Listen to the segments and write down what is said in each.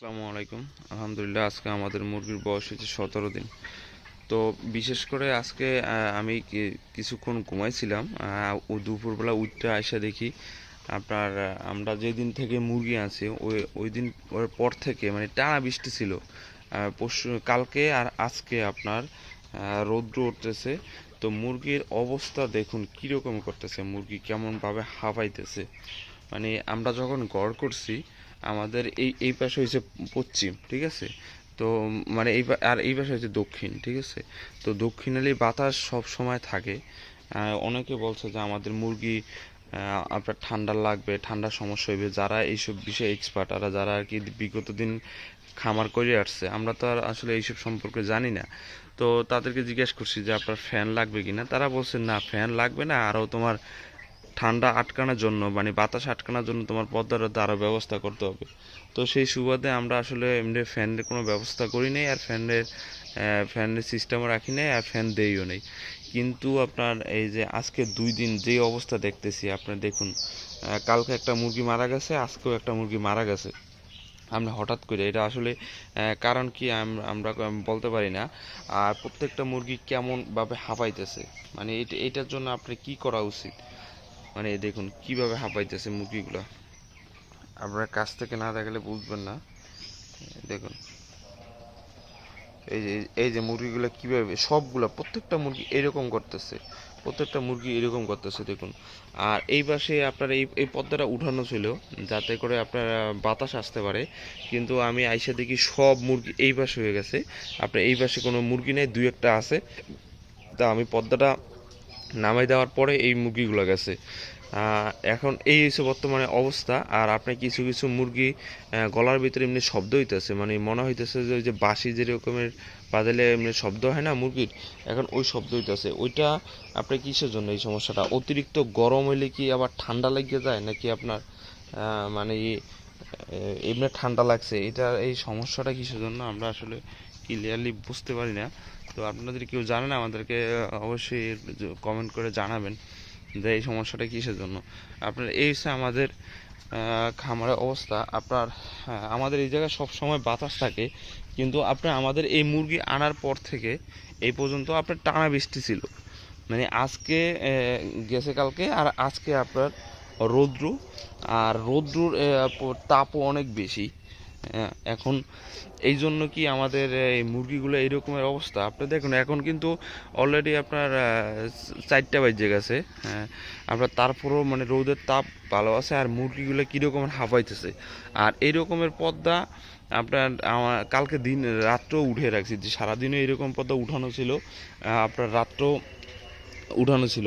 আসসালামু আলাইকুম। আলহামদুলিল্লাহ, আজকে আমাদের মুরগির বয়স হয়েছে সতেরো দিন। তো বিশেষ করে আজকে আমি কিছুক্ষণ ঘুমাইছিলাম দুপুরবেলা উঠতে আসা দেখি আপনার আমরা যেদিন থেকে মুরগি আনছি, ওই ওই দিন ওর পর থেকে মানে টানা বৃষ্টি ছিল। পরশু, কালকে আর আজকে আপনার রৌদ্র উঠতেছে। তো মুরগির অবস্থা দেখুন, কীরকম করতেছে, মুরগি কেমনভাবে হাঁপাইতেছে মানে আমরা যখন গড় করছি আমাদের এই এই পাশে হয়েছে পশ্চিম, ঠিক আছে? তো মানে এই আর এই পাশে হচ্ছে দক্ষিণ, ঠিক আছে? তো দক্ষিণালি বাতাস সব সময় থাকে। অনেকে বলছে যে আমাদের মুরগি আপনার ঠান্ডা লাগবে, ঠান্ডার সমস্যা হইবে। যারা এইসব বিষয়ে এক্সপার্ট আর যারা আর কি বিগত দিন খামার করে আসছে, আমরা তো আর আসলে এইসব সম্পর্কে জানি না। তো তাদেরকে জিজ্ঞেস করছি যে আপনার ফ্যান লাগবে কিনা? তারা বলছে, না, ফ্যান লাগবে না। আরও তোমার ঠান্ডা আটকানোর জন্য মানে বাতাস আটকানোর জন্য তোমার পদ্মার আরও ব্যবস্থা করতে হবে। তো সেই সুবাদে আমরা আসলে এমনি ফ্যানের কোনো ব্যবস্থা করি নাই, আর ফ্যানের ফ্যানের সিস্টেমও রাখি নাই, আর ফ্যান দেইও নেই। কিন্তু আপনার এই যে আজকে দুই দিন যে অবস্থা দেখতেছি আপনার দেখুন কালকে একটা মুরগি মারা গেছে, আজকেও একটা মুরগি মারা গেছে। আমরা হঠাৎ করে, এটা আসলে কারণ কি আম- আমরা বলতে পারি না। আর প্রত্যেকটা মুরগি কেমনভাবে হাঁপাইতেছে? মানে এটা, এটার জন্য আপনি কি করা উচিত? মানে দেখুন, কীভাবে হাঁপাইতেছে মুরগিগুলো? আপনার কাছ থেকে না দেখালে বুঝবেন না। দেখুন, এই যে এই যে মুরগিগুলো কীভাবে, সবগুলা, প্রত্যেকটা মুরগি এরকম করতেছে, প্রত্যেকটা মুরগি এরকম করতেছে, দেখুন। আর এই পাশে আপনার এই এই পর্দাটা উঠানো ছিল, যাতে করে আপনার বাতাস আসতে পারে। কিন্তু আমি আইসা দেখি সব মুরগি এই পাশে হয়ে গেছে। আপনার এই পাশে কোনো মুরগি নেই, দুই একটা আছে। তা আমি পর্দাটা নামাই দেওয়ার পরে এই মুরগিগুলো গেছে। এখন এই হচ্ছে বর্তমানে অবস্থা। আর আপনি কিছু কিছু মুরগি গলার ভিতরে এমনি শব্দ হইতেছে। মানে মনে হইতেছে যে ওই যে বাঁশি যেরকমের বাজালে এমনি শব্দ হয় না মুরগির, এখন ওই শব্দ হইতেছে। ওইটা আপনি কিসের জন্য এই সমস্যাটা? অতিরিক্ত গরম হইলে কি আবার ঠান্ডা লেগে যায় নাকি আপনার মানে এমনি ঠান্ডা লাগছে? এটা, এই সমস্যাটা কিসের জন্য? আমরা আসলে ক্লিয়ারলি বুঝতে পারি না। তো আপনাদের কেউ জানেন আমাদেরকে অবশ্যই কমেন্ট করে জানাবেন যে এই সমস্যাটা কিসের জন্য। আপনার এই হচ্ছে আমাদের খামারের অবস্থা। আপনার হ্যাঁ, আমাদের এই জায়গায় সব সময় বাতাস থাকে কিন্তু আপনার আমাদের এই মুরগি আনার পর থেকে এই পর্যন্ত আপনার টানা বৃষ্টি ছিল। মানে আজকে গেছে কালকে আর আজকে আপনার রৌদ্র আর রৌদ্রুর তাপও অনেক বেশি। এখন এই জন্য কি আমাদের এই মুরগিগুলো এইরকমের অবস্থা? আপনি দেখুন, এখন কিন্তু অলরেডি আপনার চারটা বাজে গেছে হ্যাঁ। আপনার তারপরেও মানে রোদের তাপ ভালো আছে, আর মুরগিগুলো কীরকমের হাঁপাইতেছে আর এই রকমের পদ্মা আপনার আমার কালকে দিন, রাত্রেও উঠে রাখছি, যে সারাদিনও এরকম পদ্মা উঠানো ছিল আপনার রাত্রেও উঠানো ছিল।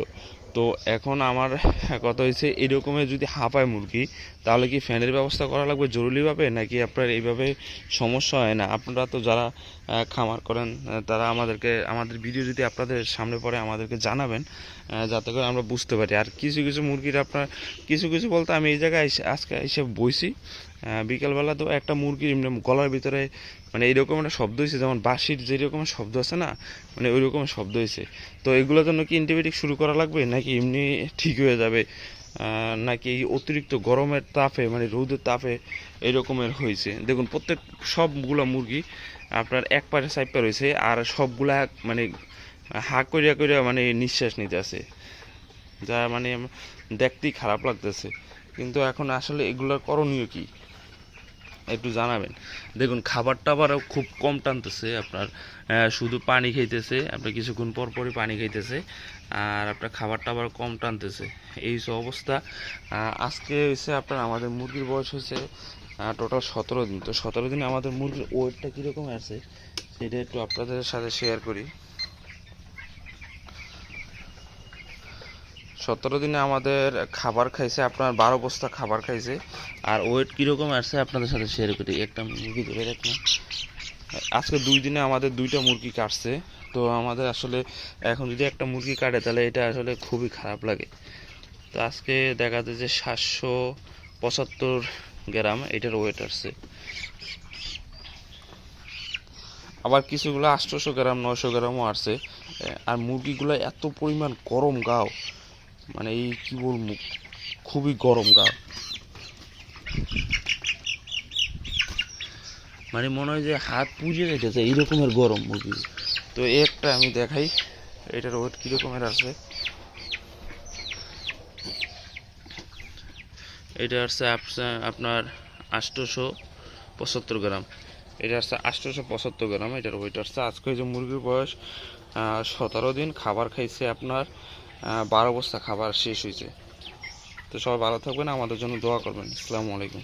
তো এখন আমার কথা হয়েছে এরকমের যদি হাঁপায় মুরগি, তাহলে কি ফ্যানের ব্যবস্থা করা লাগবে জরুরিভাবে, নাকি আপনার এইভাবে সমস্যা হয় না? আপনারা তো যারা খামার করেন তারা আমাদেরকে, আমাদের ভিডিও যদি আপনাদের সামনে পড়ে, আমাদেরকে জানাবেন যাতে করে আমরা বুঝতে পারি। আর কিছু কিছু মুরগির আপনার, কিছু কিছু বলতে আমি এই জায়গায় আজকে এসে বইছি। বিকালবেলা তো একটা মুরগির এমনি গলার ভিতরে মানে এইরকম একটা শব্দ হয়েছে যেমন বাঁশির যেরকম শব্দ আছে না মানে ওই রকম শব্দ হয়েছে তো এগুলোর জন্য কি অ্যান্টিবায়োটিক শুরু করা লাগবে, নাকি এমনি ঠিক হয়ে যাবে? নাকি অতিরিক্ত গরমের তাপে মানে রোদের তাপে এরকমের হয়েছে দেখুন, প্রত্যেক সবগুলো মুরগি আপনার এক পাশে সাইপা রয়েছে আর সবগুলা মানে হা করিয়া করিয়া মানে নিঃশ্বাস নিতে আছে। যা মানে দেখতেই খারাপ লাগতেছে। কিন্তু এখন আসলে এগুলোর করণীয় কি? একটু জানাবেন। দেখুন খাবার টাবারও খুব কম টানতেছে আপনার শুধু পানি খাইতেছে আপনার কিছুক্ষণ পর পরই পানি খাইতেছে, আর আপনার খাবার টাবার কম টানতেছে। এই সব অবস্থা আজকে হয়েছে আপনার আমাদের মুরগির বয়স হয়েছে টোটাল সতেরো দিন। তো সতেরো দিনে আমাদের মুরগির ওয়েটটা কীরকম আছে, সেটা একটু আপনাদের সাথে শেয়ার করি। সতেরো দিনে আমাদের খাবার খাইছে, আপনার বারো বস্তা খাবার খাইছে। আর ওয়েট কীরকম আসছে আপনাদের সাথে শেয়ার করি, একটা মুরগি ধরে রাখলাম। আজকে দুই দিনে আমাদের দুইটা মুরগি কাটছে, তো আমাদের আসলে এখন যদি একটা মুরগি কাটে, তাহলে এটা আসলে খুবই খারাপ লাগে। তো আজকে দেখা যায় যে সাতশো পঁচাত্তর গ্রাম এটার ওয়েট আসছে। আবার কিছুগুলো আটশোশো গ্রাম, নয়শো গ্রামও আসছে। আর মুরগিগুলো এত পরিমাণ গরম গাও মানে এই কি বলব, খুবই গরম গা। মানে মনে হয় যে হাত পুড়ে যাইতেছে এইরকমের গরম মুরগি তো একটা আমি দেখাই, এটার ওয়েট কীরকমের আছে? এটা আপ- আপনার আটশোশো পঁচাত্তর গ্রাম। এটা হচ্ছে আটশোশো পঁচাত্তর গ্রাম, এটার ওয়েট আসছে। আজকে যে মুরগির বয়স সতেরো দিন, খাবার খাইছে আপনার বারো বস্তা খাবার শেষ হয়েছে। তো সবাই ভালো থাকবেন, আমাদের জন্য দোয়া করবেন। আসসালামু আলাইকুম।